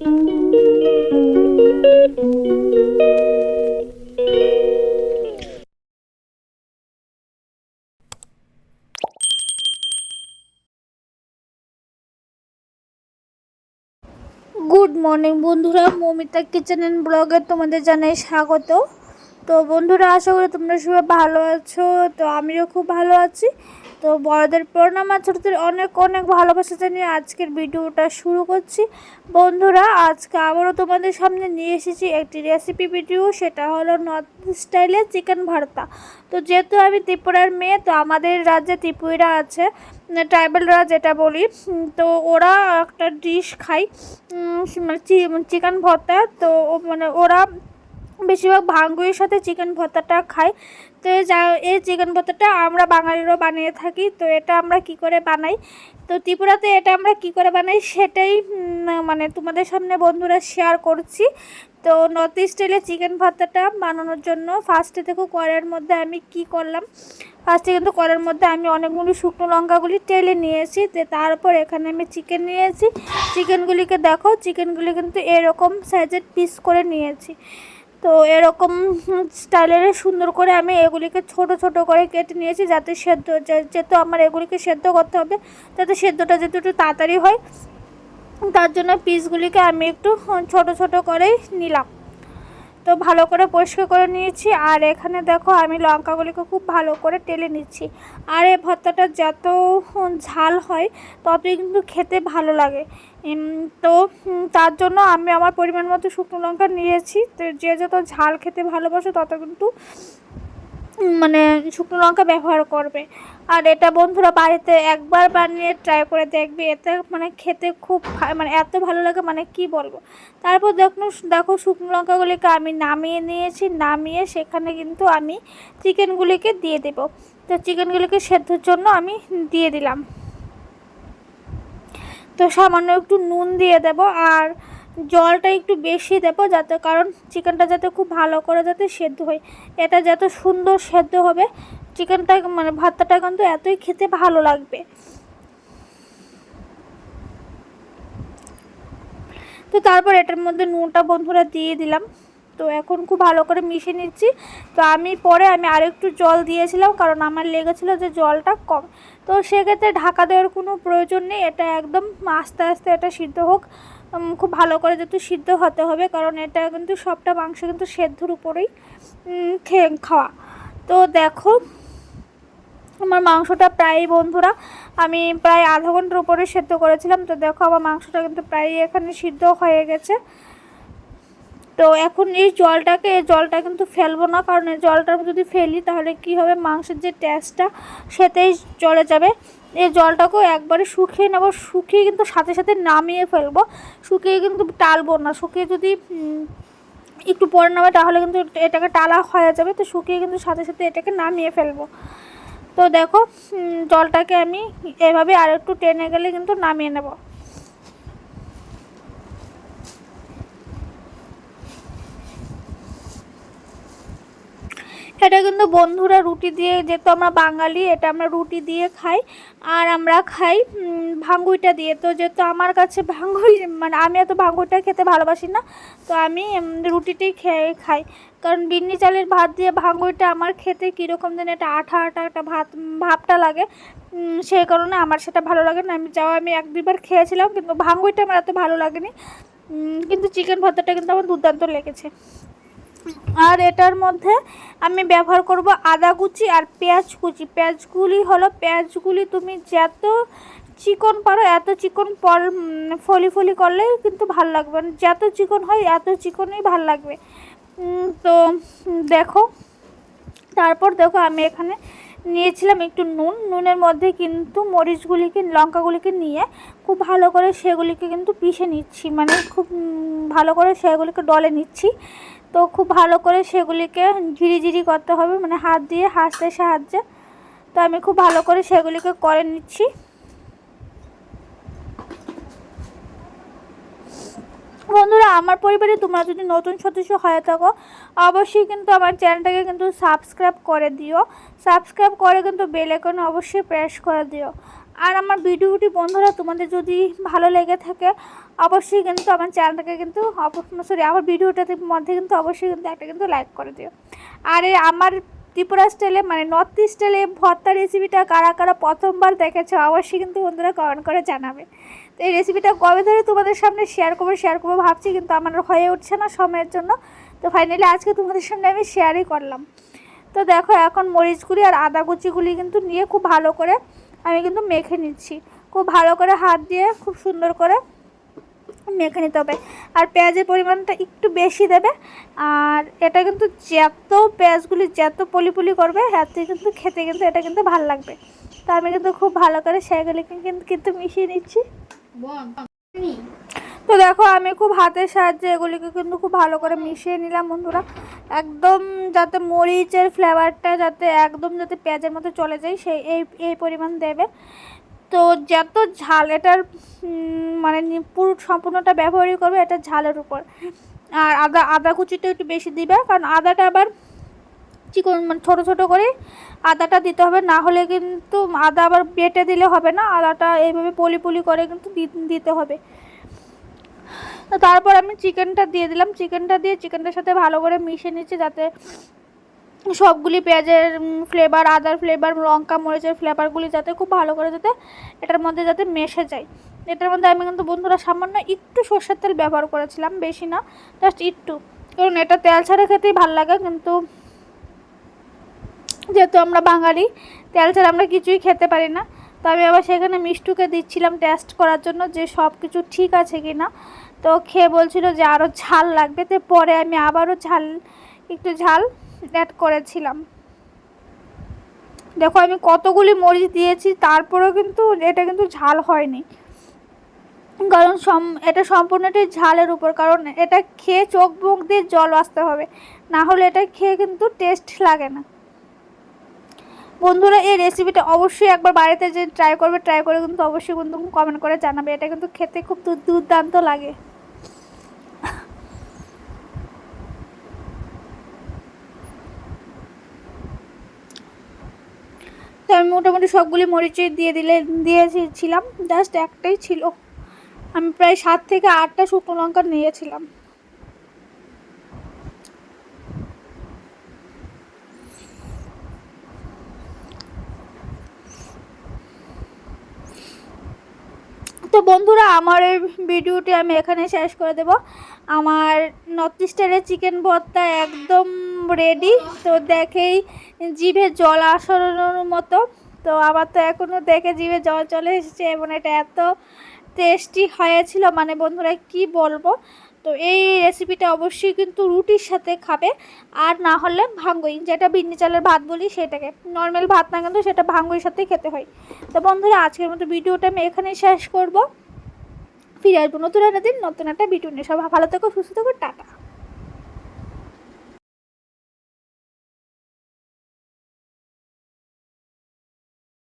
Good morning বন্ধুরা, Momita kitchen and ব্লগে তোমাদের জানাই স্বাগত। তো বন্ধুরা, আশা করি তোমরা সবাই ভালো আছো, তো আমিও খুব ভালো আছি। তো বড়দের প্রণাম আর ছোটদের অনেক অনেক ভালোবাসা জানিয়ে আজকের ভিডিওটা শুরু করছি। বন্ধুরা, আজকে আবারও তোমাদের সামনে নিয়ে এসেছি একটি রেসিপি ভিডিও সেটা হলো নর্থ স্টাইলের চিকেন ভর্তা। তো যেহেতু আমি ত্রিপুরার মেয়ে, তো আমাদের রাজ্যে ত্রিপুরা আছে ট্রাইবেলরা যেটা বলি তো ওরা একটা ডিশ খায় চিকেন ভর্তা। তো মানে ওরা বেশিরভাগ ভাঙ্গুয়ের সাথে চিকেন ভর্তাটা খাই। তো এই যা, এই চিকেন ভর্তাটা আমরা বাঙালিরও বানিয়ে থাকি। তো এটা আমরা কি করে বানাই? তো ত্রিপুরাতে এটা আমরা কি করে বানাই সেটাই মানে তোমাদের সামনে বন্ধুরা শেয়ার করছি। তো নর্থ স্টাইলে চিকেন ভর্তাটা বানানোর জন্য ফার্স্টে থেকে কড়াইয়ের মধ্যে আমি কি করলাম? ফার্স্টে কিন্তু কড়াইয়ের মধ্যে আমি অনেকগুলি শুকনো লঙ্কাগুলি টেলে নিয়েছি। তো তারপর এখানে আমি চিকেন নিয়েছি। চিকেনগুলিকে দেখো চিকেনগুলি কিন্তু এরকম সাইজের পিস করে নিয়েছি। তো এরকম স্টাইলের সুন্দর করে আমি এগুলিকে ছোট ছোট করে কেটে নিয়েছি যাতে সেদ্ধ যেহেতু আমার এগুলিকে সেদ্ধ করতে হবে, যাতে সেদ্ধটা যেহেতু একটু তাড়াতাড়ি হয়, তার জন্য পিসগুলিকে আমি একটু ছোট ছোট করেই নিলাম। তো ভালো করে পরিষ্কার করে নিয়েছি, আর এখানে দেখো আমি লঙ্কাগুলিকে খুব ভালো করে টেলে নিচ্ছি। আর এই ভর্তাটা যত ঝাল হয়, ততই কিন্তু খেতে ভালো লাগে। তো তার জন্য আমি আমার পরিমাণ মতো শুকনো লঙ্কা নিয়েছি। তো যে যত ঝাল খেতে ভালোবাসে, তত কিন্তু মানে শুকনো লঙ্কা ব্যবহার করবে। আর এটা বন্ধুরা বাড়িতে একবার বানিয়ে ট্রাই করে দেখবে। এতে মানে খেতে খুব মানে এত ভালো লাগে মানে কি বলব? তারপর দেখুন, দেখো শুকনো লঙ্কাগুলিকে আমি নামিয়ে নিয়েছি। নামিয়ে সেখানে কিন্তু আমি চিকেনগুলিকে দিয়ে দেব। তো চিকেনগুলিকে সেদ্ধর জন্য আমি দিয়ে দিলাম। তো সামান্য একটু নুন দিয়ে দেব আর জলটা একটু বেশি দেবো যাতে, কারণ চিকেনটা যাতে খুব ভালো করে যাতে সেদ্ধ হয়। এটা যত সুন্দর সেদ্ধ হবে চিকেনটা মানে ভাতটা কিন্তু এতই খেতে ভালো লাগবে। তো তারপর এটার মধ্যে নুনটা বন্ধুরা দিয়ে দিলাম। তো এখন খুব ভালো করে মিশিয়ে নিচ্ছি। তো আমি পরে আমি আরেকটু জল দিয়েছিলাম কারণ আমার লেগেছিলো যে জলটা কম। তো সেক্ষেত্রে ঢাকা দেওয়ার কোনো প্রয়োজন নেই, এটা একদম আস্তে আস্তে এটা সিদ্ধ হোক। খুব ভালো করে যেহেতু সিদ্ধ হতে হবে কারণ এটা কিন্তু সবটা মাংস কিন্তু সেদ্ধর উপরেই খেয়ে খাওয়া। তো দেখো, আমার মাংসটা প্রায় বন্ধুরা, আমি প্রায় আধা ঘণ্টার উপরে সেদ্ধ করেছিলাম। তো দেখো আমার মাংসটা কিন্তু প্রায় এখানে সিদ্ধ হয়ে গেছে। তো এখন এই জলটাকে, এই জলটা কিন্তু ফেলব না, কারণ এই জলটা যদি ফেলি তাহলে কি হবে? মাংসের যে টেস্টটা সেটাই চলে যাবে। এই জলটাকেও একবারে শুকিয়ে নেব। শুকিয়ে কিন্তু সাথে সাথে নামিয়ে ফেলব। শুকিয়ে কিন্তু টালবো না। শুকিয়ে যদি একটু পরে নামে তাহলে কিন্তু এটাকে টালা হয়ে যাবে। তো শুকিয়ে কিন্তু সাথে সাথে এটাকে নামিয়ে ফেলব। তো দেখো জলটাকে আমি এভাবে আর একটু টেনে গেলে কিন্তু নামিয়ে নেব। এটা কিন্তু বন্ধুরা রুটি দিয়ে, যেহেতু আমরা বাঙালি, এটা আমরা রুটি দিয়ে খাই। আর আমরা খাই ভাঙ্গুইটা দিয়ে। তো যেহেতু আমার কাছে ভাঙ্গুই মানে আমি এত ভাঙ্গুইটা খেতে ভালোবাসি না, তো আমি রুটিটাই খেয়ে খাই। কারণ বিন্নি চালের ভাত দিয়ে ভাঙ্গুইটা আমার খেতে কীরকম যেন একটা আঠা আঠা একটা ভাত, ভাবটা লাগে। সেই কারণে আমার সেটা ভালো লাগে না। আমি যাও, আমি এক দুইবার খেয়েছিলাম, কিন্তু ভাঙ্গুইটা আমার এত ভালো লাগেনি। কিন্তু চিকেন ভর্তাটা কিন্তু আমার দুর্দান্ত লেগেছে। আর এটার মধ্যে আমি ব্যবহার করব আদা কুচি আর পেঁয়াজ কুচি। পেঁয়াজগুলি হলো, পেঁয়াজগুলি তুমি যত চিকন পারো, এত চিকন পর ফলি ফলি করলেই কিন্তু ভালো লাগবে। মানে যত চিকন হয়, এত চিকনই ভালো লাগবে। তো দেখো, তারপর দেখো আমি এখানে নিয়েছিলাম একটু নুন। নুনের মধ্যে কিন্তু মরিচগুলিকে, লঙ্কাগুলিকে নিয়ে খুব ভালো করে সেগুলিকে কিন্তু পিষে নিচ্ছি। মানে খুব ভালো করে সেগুলিকে ডলে নিচ্ছি। তো খুব ভালো করে সেগুলিকে ঝিরিঝিরি করতে হবে মানে হাত দিয়ে হাতের সাহায্যে। তো আমি খুব ভালো করে সেগুলিকে করে নিচ্ছি। বন্ধুরা, আমার পরিবারে তোমরা যদি নতুন সদস্য হয়ে থাকো, অবশ্যই কিন্তু আমার চ্যানেলটাকে কিন্তু সাবস্ক্রাইব করে দিও। সাবস্ক্রাইব করে কিন্তু বেল অবশ্যই প্রেস করে দিও। আর আমার ভিডিওটি বন্ধুরা তোমাদের যদি ভালো লেগে থাকে, অবশ্যই কিন্তু আমার চ্যানেলটাকে কিন্তু সরি আমার ভিডিওটাতে মধ্যে কিন্তু অবশ্যই কিন্তু একটা কিন্তু লাইক করে দিও। আর আমার ত্রিপুরা স্টাইলে মানে নর্থ স্টাইলে ভর্তা রেসিপিটা কারা কারা প্রথমবার দেখেছ, অবশ্যই কিন্তু বন্ধুরা কমেন্ট করে জানাবে। তো এই রেসিপিটা কবে ধরে তোমাদের সামনে শেয়ার করব শেয়ার করব ভাবছি কিন্তু আমার হয়ে উঠছে না সময়ের জন্য। তো ফাইনালি আজকে তোমাদের সামনে আমি শেয়ারই করলাম। তো দেখো এখন মরিচগুলি আর আদা কুচিগুলি কিন্তু নিয়ে খুব ভালো করে আমি কিন্তু মেখে নিচ্ছি। খুব ভালো করে হাত দিয়ে খুব সুন্দর করে মেখে নিতে হবে। আর পেঁয়াজের পরিমাণটা একটু বেশি দেবে। আর এটা কিন্তু যত পেঁয়াজগুলি যত পলি পলি করবে হাতে কিন্তু খেতে কিন্তু এটা কিন্তু ভালো লাগবে। তো আমি কিন্তু খুব ভালো করে সেগুলিকে কিন্তু কিন্তু মিশিয়ে নিচ্ছি। তো দেখো, আমি খুব হাতের সাহায্যে এগুলিকে কিন্তু খুব ভালো করে মিশিয়ে নিলাম বন্ধুরা। একদম যাতে মরিচের ফ্লেভারটা যাতে একদম যাতে পেঁয়াজের মতো চলে যায় সেই এই এই পরিমাণ দেবে। তো যত ঝাল, এটার মানে পুরো সম্পূর্ণটা ব্যবহারই করবে এটা ঝালের উপর। আর আদা আদা কুচিটা একটু বেশি দিবে, কারণ আদাটা আবার চিকন মানে ছোটো ছোটো করে আদাটা দিতে হবে। না হলে কিন্তু আদা আবার বেটে দিলে হবে না, আদাটা এইভাবে পলি পলি করে কিন্তু দিতে হবে। তো তারপর আমি চিকেনটা দিয়ে দিলাম। চিকেনটা দিয়ে চিকেনটার সাথে ভালো করে মিশিয়ে নিচ্ছি যাতে সবগুলি পেঁয়াজের ফ্লেভার আদার ফ্লেভার লঙ্কা, মরিচের ফ্লেভারগুলি যাতে খুব ভালো করে যাতে এটার মধ্যে যাতে মেশে যায়। এটার মধ্যে আমি কিন্তু বন্ধুরা সামান্য একটু সর্ষের তেল ব্যবহার করেছিলাম, বেশি না জাস্ট একটু। কারণ এটা তেল ছাড়া খেতেই ভালো লাগে কিন্তু যেহেতু আমরা বাঙালি, তেল ছাড়া আমরা কিছুই খেতে পারি না। তো আমি আবার সেখানে মিষ্টুকে দিচ্ছিলাম টেস্ট করার জন্য যে সব কিছু ঠিক আছে কি না তো খেয়ে বলছিল যে আরও ঝাল লাগবে, তো পরে আমি আবারও ঝাল, একটু ঝাল অ্যাড করেছিলাম। দেখো আমি কতগুলি মরিচ দিয়েছি, তারপরেও কিন্তু এটা কিন্তু ঝাল হয়নি। কারণ সম, এটা সম্পূর্ণটাই ঝালের উপর, কারণ এটা খেয়ে চোখ মুখ দিয়ে জল আসতে হবে, না হলে এটা খেয়ে কিন্তু টেস্ট লাগে না। বন্ধুরা, এই রেসিপিটা অবশ্যই একবার বাড়িতে যে ট্রাই করবে ট্রাই করে কিন্তু অবশ্যই কিন্তু কমেন্ট করে জানাবে, এটা কিন্তু খেতে খুব দুর্দান্ত লাগে। তো আমি মোটামুটি সবগুলি মরিচে দিয়ে দিলে, দিয়েছিলাম জাস্ট একটাই ছিল। আমি প্রায় সাত থেকে আটটা শুকনো লঙ্কা নিয়েছিলাম। তো বন্ধুরা, আমার এই ভিডিওটি আমি এখানে শেষ করে দেব। আমার নর্থ ইস্টারের চিকেন ভর্তা একদম রেডি তো দেখেই জিভে জল আসানোর মতো। তো আমার তো এখনও দেখে জিভে জল চলে এসেছে এবং এটা এত টেস্টি হয়েছিল। মানে বন্ধুরা, কি বলব? তো এই রেসিপিটা অবশ্যই কিন্তু রুটির সাথে খাবে। আর না হলে ভাঙ্গুই। যেটা বিন্নি চালের ভাত বলি সেটাকে। নর্মাল ভাত না কিন্তু সেটা ভাঙ্গুইয়ের সাথেই খেতে হয়। তো বন্ধুরা, আজকের মতো ভিডিওটা আমি এখানেই শেষ করব। ফিরে আসব নতুন একটা দিন, নতুন একটা ভিডিও নিয়ে। সব ভালো থেকো, সুস্থ থেকো, টাটা।